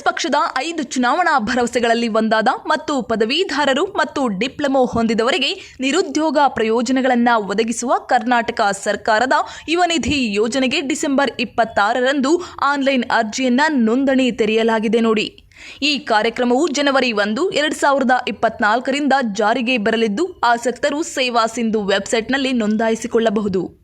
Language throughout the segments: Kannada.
ಕಾಂಗ್ರೆಸ್ ಪಕ್ಷದ ಐದು ಚುನಾವಣಾ ಭರವಸೆಗಳಲ್ಲಿ ಒಂದಾದ ಮತ್ತು ಪದವೀಧರರು ಮತ್ತು ಡಿಪ್ಲೊಮೊ ಹೊಂದಿದವರಿಗೆ ನಿರುದ್ಯೋಗ ಪ್ರಯೋಜನಗಳನ್ನು ಒದಗಿಸುವ ಕರ್ನಾಟಕ ಸರ್ಕಾರದ ಯುವ ನಿಧಿ ಯೋಜನೆಗೆ ಡಿಸೆಂಬರ್ ಇಪ್ಪತ್ತಾರರಂದು ಆನ್ಲೈನ್ ಅರ್ಜಿಯನ್ನ ನೋಂದಣಿ ತೆರೆಯಲಾಗಿದೆ ನೋಡಿ. ಈ ಕಾರ್ಯಕ್ರಮವು ಜನವರಿ ಒಂದು, ಎರಡು ಸಾವಿರದ ಇಪ್ಪತ್ನಾಲ್ಕರಿಂದ ಜಾರಿಗೆ ಬರಲಿದ್ದು ಆಸಕ್ತರು ಸೇವಾ ಸಿಂಧು ವೆಬ್ಸೈಟ್ನಲ್ಲಿ ನೋಂದಾಯಿಸಿಕೊಳ್ಳಬಹುದು.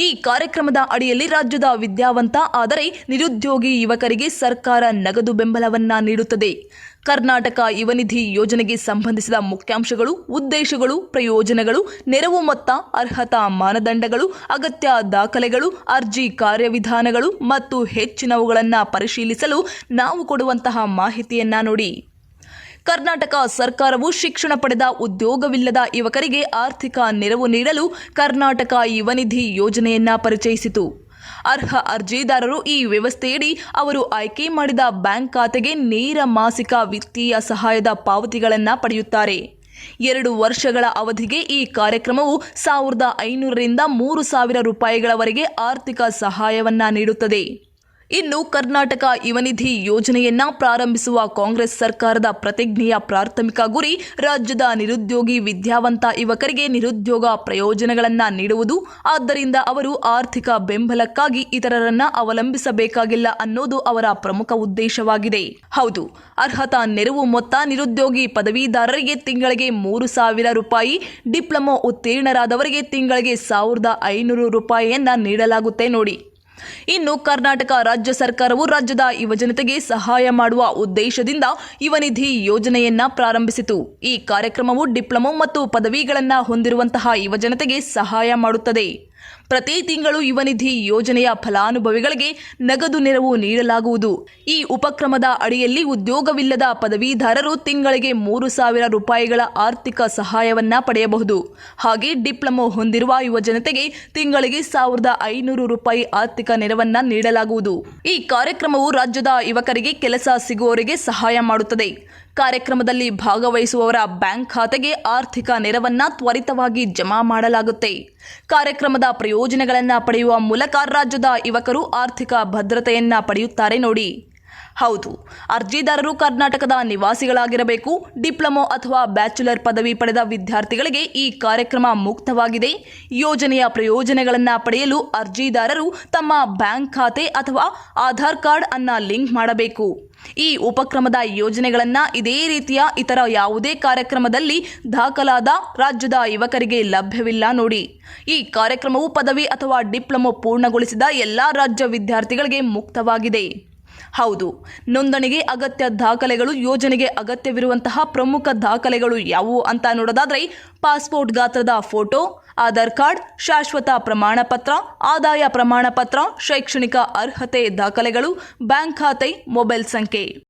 ಈ ಕಾರ್ಯಕ್ರಮದ ಅಡಿಯಲ್ಲಿ ರಾಜ್ಯದ ವಿದ್ಯಾವಂತ, ಆದರೆ ನಿರುದ್ಯೋಗಿ ಯುವಕರಿಗೆ ಸರ್ಕಾರ ನಗದು ಬೆಂಬಲವನ್ನ ನೀಡುತ್ತದೆ. ಕರ್ನಾಟಕ ಯುವನಿಧಿ ಯೋಜನೆಗೆ ಸಂಬಂಧಿಸಿದ ಮುಖ್ಯಾಂಶಗಳು, ಉದ್ದೇಶಗಳು, ಪ್ರಯೋಜನಗಳು, ನೆರವು ಮೊತ್ತ, ಅರ್ಹತಾ ಮಾನದಂಡಗಳು, ಅಗತ್ಯ ದಾಖಲೆಗಳು, ಅರ್ಜಿ ಕಾರ್ಯವಿಧಾನಗಳು ಮತ್ತು ಹೆಚ್ಚಿನವುಗಳನ್ನು ಪರಿಶೀಲಿಸಲು ನಾವು ಕೊಡುವಂತಹ ಮಾಹಿತಿಯನ್ನ ನೋಡಿ. ಕರ್ನಾಟಕ ಸರ್ಕಾರವು ಶಿಕ್ಷಣ ಪಡೆದ ಉದ್ಯೋಗವಿಲ್ಲದ ಯುವಕರಿಗೆ ಆರ್ಥಿಕ ನೆರವು ನೀಡಲು ಕರ್ನಾಟಕ ಯುವನಿಧಿ ಯೋಜನೆಯನ್ನ ಪರಿಚಯಿಸಿತು. ಅರ್ಹ ಅರ್ಜಿದಾರರು ಈ ವ್ಯವಸ್ಥೆಯಡಿ ಅವರು ಆಯ್ಕೆ ಮಾಡಿದ ಬ್ಯಾಂಕ್ ಖಾತೆಗೆ ನೇರ ಮಾಸಿಕ ವಿತ್ತೀಯ ಸಹಾಯದ ಪಾವತಿಗಳನ್ನು ಪಡೆಯುತ್ತಾರೆ. ಎರಡು ವರ್ಷಗಳ ಅವಧಿಗೆ ಈ ಕಾರ್ಯಕ್ರಮವು ಸಾವಿರದ ಐನೂರರಿಂದ ಮೂರು ಸಾವಿರ ರೂಪಾಯಿಗಳವರೆಗೆ ಆರ್ಥಿಕ ಸಹಾಯವನ್ನು ನೀಡುತ್ತದೆ. ಇನ್ನು ಕರ್ನಾಟಕ ಯುವನಿಧಿ ಯೋಜನೆಯನ್ನ ಪ್ರಾರಂಭಿಸುವ ಕಾಂಗ್ರೆಸ್ ಸರ್ಕಾರದ ಪ್ರತಿಜ್ಞೆಯ ಪ್ರಾಥಮಿಕ ಗುರಿ ರಾಜ್ಯದ ನಿರುದ್ಯೋಗಿ ವಿದ್ಯಾವಂತ ಯುವಕರಿಗೆ ನಿರುದ್ಯೋಗ ಪ್ರಯೋಜನಗಳನ್ನು ನೀಡುವುದು. ಆದ್ದರಿಂದ ಅವರು ಆರ್ಥಿಕ ಬೆಂಬಲಕ್ಕಾಗಿ ಇತರರನ್ನ ಅವಲಂಬಿಸಬೇಕಾಗಿಲ್ಲ ಅನ್ನೋದು ಅವರ ಪ್ರಮುಖ ಉದ್ದೇಶವಾಗಿದೆ. ಹೌದು, ಅರ್ಹತಾ ನೆರವು ಮೊತ್ತ ನಿರುದ್ಯೋಗಿ ಪದವೀಧಾರರಿಗೆ ತಿಂಗಳಿಗೆ ಮೂರು ಸಾವಿರ ರೂಪಾಯಿ, ಡಿಪ್ಲೊಮೊ ಉತ್ತೀರ್ಣರಾದವರಿಗೆ ತಿಂಗಳಿಗೆ ಸಾವಿರದ ಐನೂರು ರೂಪಾಯಿಯನ್ನ ನೀಡಲಾಗುತ್ತೆ ನೋಡಿ. ಇನ್ನು ಕರ್ನಾಟಕ ರಾಜ್ಯ ಸರ್ಕಾರವು ರಾಜ್ಯದ ಯುವಜನತೆಗೆ ಸಹಾಯ ಮಾಡುವ ಉದ್ದೇಶದಿಂದ ಯುವ ನಿಧಿ ಯೋಜನೆಯನ್ನ ಪ್ರಾರಂಭಿಸಿತು. ಈ ಕಾರ್ಯಕ್ರಮವು ಡಿಪ್ಲೊಮೊ ಮತ್ತು ಪದವಿಗಳನ್ನು ಹೊಂದಿರುವಂತಹ ಯುವಜನತೆಗೆ ಸಹಾಯ ಮಾಡುತ್ತದೆ. ಪ್ರತಿ ತಿಂಗಳು ಯುವ ನಿಧಿ ಯೋಜನೆಯ ಫಲಾನುಭವಿಗಳಿಗೆ ನಗದು ನೆರವು ನೀಡಲಾಗುವುದು. ಈ ಉಪಕ್ರಮದ ಅಡಿಯಲ್ಲಿ ಉದ್ಯೋಗವಿಲ್ಲದ ಪದವೀಧರರು ತಿಂಗಳಿಗೆ ಮೂರು ಸಾವಿರ ರೂಪಾಯಿಗಳ ಆರ್ಥಿಕ ಸಹಾಯವನ್ನ ಪಡೆಯಬಹುದು. ಹಾಗೆ ಡಿಪ್ಲೊಮೊ ಹೊಂದಿರುವ ಯುವಜನತೆಗೆ ತಿಂಗಳಿಗೆ ಸಾವಿರದ ಐನೂರು ರೂಪಾಯಿ ಆರ್ಥಿಕ ನೆರವನ್ನ ನೀಡಲಾಗುವುದು. ಈ ಕಾರ್ಯಕ್ರಮವು ರಾಜ್ಯದ ಯುವಕರಿಗೆ ಕೆಲಸ ಸಿಗುವವರಿಗೆ ಸಹಾಯ ಮಾಡುತ್ತದೆ. ಕಾರ್ಯಕ್ರಮದಲ್ಲಿ ಭಾಗವಹಿಸುವವರ ಬ್ಯಾಂಕ್ ಖಾತೆಗೆ ಆರ್ಥಿಕ ನೆರವನ್ನ ತ್ವರಿತವಾಗಿ ಜಮಾ ಮಾಡಲಾಗುತ್ತೆ. ಕಾರ್ಯಕ್ರಮದ ಪ್ರಯೋಜನಗಳನ್ನು ಪಡೆಯುವ ಮೂಲಕ ರಾಜ್ಯದ ಯುವಕರು ಆರ್ಥಿಕ ಭದ್ರತೆಯನ್ನ ಪಡೆಯುತ್ತಾರೆ ನೋಡಿ. ಹೌದು, ಅರ್ಜಿದಾರರು ಕರ್ನಾಟಕದ ನಿವಾಸಿಗಳಾಗಿರಬೇಕು, ಡಿಪ್ಲೊಮೊ ಅಥವಾ ಬ್ಯಾಚುಲರ್ ಪದವಿ ಪಡೆದ ವಿದ್ಯಾರ್ಥಿಗಳಿಗೆ ಈ ಕಾರ್ಯಕ್ರಮ ಮುಕ್ತವಾಗಿದೆ. ಯೋಜನೆಯ ಪ್ರಯೋಜನಗಳನ್ನು ಪಡೆಯಲು ಅರ್ಜಿದಾರರು ತಮ್ಮ ಬ್ಯಾಂಕ್ ಖಾತೆ ಅಥವಾ ಆಧಾರ್ ಕಾರ್ಡ್ ಅನ್ನ ಲಿಂಕ್ ಮಾಡಬೇಕು. ಈ ಉಪಕ್ರಮದ ಯೋಜನೆಗಳನ್ನು ಇದೇ ರೀತಿಯ ಇತರ ಯಾವುದೇ ಕಾರ್ಯಕ್ರಮದಲ್ಲಿ ದಾಖಲಾದ ರಾಜ್ಯದ ಯುವಕರಿಗೆ ಲಭ್ಯವಿಲ್ಲ ನೋಡಿ. ಈ ಕಾರ್ಯಕ್ರಮವು ಪದವಿ ಅಥವಾ ಡಿಪ್ಲೊಮೊ ಪೂರ್ಣಗೊಳಿಸಿದ ಎಲ್ಲ ರಾಜ್ಯ ವಿದ್ಯಾರ್ಥಿಗಳಿಗೆ ಮುಕ್ತವಾಗಿದೆ. ಹೌದು, ನೋಂದಣಿಗೆ ಅಗತ್ಯ ದಾಖಲೆಗಳು, ಯೋಜನೆಗೆ ಅಗತ್ಯವಿರುವಂತಹ ಪ್ರಮುಖ ದಾಖಲೆಗಳು ಯಾವುವು ಅಂತ ನೋಡೋದಾದ್ರೆ, ಪಾಸ್ಪೋರ್ಟ್ ಗಾತ್ರದ ಫೋಟೋ, ಆಧಾರ್ ಕಾರ್ಡ್, ಶಾಶ್ವತ ಪ್ರಮಾಣ ಪತ್ರ ಆದಾಯ ಪ್ರಮಾಣ ಪತ್ರ ಶೈಕ್ಷಣಿಕ ಅರ್ಹತೆ ದಾಖಲೆಗಳು, ಬ್ಯಾಂಕ್ ಖಾತೆ, ಮೊಬೈಲ್ ಸಂಖ್ಯೆ.